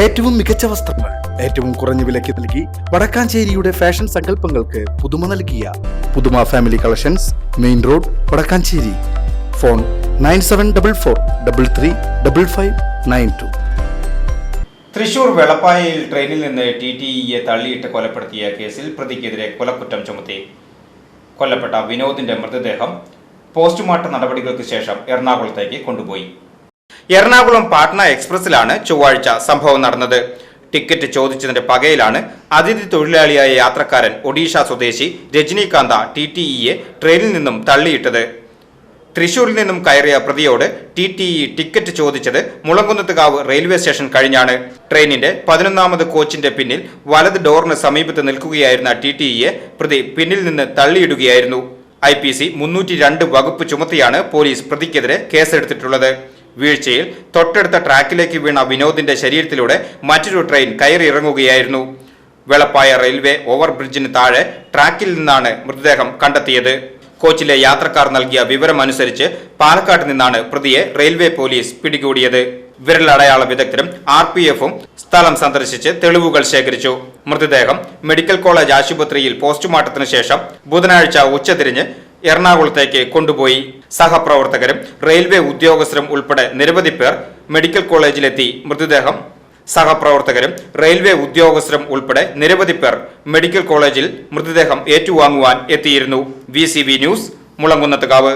ഏറ്റവും മികച്ച വസ്ത്രങ്ങൾ ഏറ്റവും കുറഞ്ഞ വിലയ്ക്ക് നൽകി വടക്കാഞ്ചേരിയുടെ ഫാഷൻ സങ്കല്പങ്ങൾക്ക് പുതുമ നൽകിയ Puthuma family collections main road Vadakkanchery. Phone nine seven double four double three double five nine two. Thrissur വെളപ്പായയിൽ ട്രെയിനിൽ നിന്ന് ടി ടി ഇയെ തള്ളിയിട്ട് കൊലപ്പെടുത്തിയ കേസിൽ പ്രതിക്കെതിരെ കൊലക്കുറ്റം ചുമത്തി. കൊല്ലപ്പെട്ട വിനോദിന്റെ മൃതദേഹം പോസ്റ്റ്മോർട്ടം നടപടികൾക്ക് ശേഷം എറണാകുളത്തേക്ക് കൊണ്ടുപോയി. എറണാകുളം പാട്ന എക്സ്പ്രസിലാണ് ചൊവ്വാഴ്ച സംഭവം നടന്നത്. ടിക്കറ്റ് ചോദിച്ചതിന്റെ പകയിലാണ് അതിഥി തൊഴിലാളിയായ യാത്രക്കാരൻ ഒഡീഷ സ്വദേശി രജനീകാന്ത ടി ടി ഇയെ ട്രെയിനിൽ നിന്നും തള്ളിയിട്ടത്. തൃശൂരിൽ നിന്നും കയറിയ പ്രതിയോട് ടി ടി ഇ ടിക്കറ്റ് ചോദിച്ചത് മുളങ്കുന്നത്തുകാവ് റെയിൽവേ സ്റ്റേഷൻ കഴിഞ്ഞാണ്. ട്രെയിനിന്റെ പതിനൊന്നാമത് കോച്ചിന്റെ പിന്നിൽ വലത് ഡോറിന് സമീപത്ത് നിൽക്കുകയായിരുന്ന ടി ടി ഇയെ പ്രതി പിന്നിൽ നിന്ന് തള്ളിയിടുകയായിരുന്നു. ഐ പി സി മുന്നൂറ്റി രണ്ട് വകുപ്പ് ചുമത്തിയാണ് പോലീസ് പ്രതിക്കെതിരെ കേസെടുത്തിട്ടുള്ളത്. വീഴ്ചയിൽ തൊട്ടടുത്ത ട്രാക്കിലേക്ക് വീണ വിനോദിന്റെ ശരീരത്തിലൂടെ മറ്റൊരു ട്രെയിൻ കയറിയിറങ്ങുകയായിരുന്നു. വെളപ്പായ റെയിൽവേ ഓവർബ്രിഡ്ജിന് താഴെ ട്രാക്കിൽ നിന്നാണ് മൃതദേഹം കണ്ടെത്തിയത്. കോച്ചിലെ യാത്രക്കാർ നൽകിയ വിവരമനുസരിച്ച് പാലക്കാട് നിന്നാണ് പ്രതിയെ റെയിൽവേ പോലീസ് പിടികൂടിയത്. വിരലടയാള വിദഗ്ധരും ആർ പി എഫും സ്ഥലം സന്ദർശിച്ച് തെളിവുകൾ ശേഖരിച്ചു. മൃതദേഹം മെഡിക്കൽ കോളേജ് ആശുപത്രിയിൽ പോസ്റ്റ്മോർട്ടത്തിന് ശേഷം ബുധനാഴ്ച ഉച്ചതിരിഞ്ഞ് എറണാകുളത്തേക്ക് കൊണ്ടുപോയി. സഹപ്രവർത്തകരും റെയിൽവേ ഉദ്യോഗസ്ഥരും ഉൾപ്പെടെ നിരവധി പേർ മെഡിക്കൽ കോളേജിലെത്തി മൃതദേഹം. സഹപ്രവർത്തകരും റെയിൽവേ ഉദ്യോഗസ്ഥരും ഉൾപ്പെടെ നിരവധി പേർ മെഡിക്കൽ കോളേജിൽ മൃതദേഹം ഏറ്റുവാങ്ങുവാൻ എത്തിയിരുന്നു. V news Mulankunnathukavu.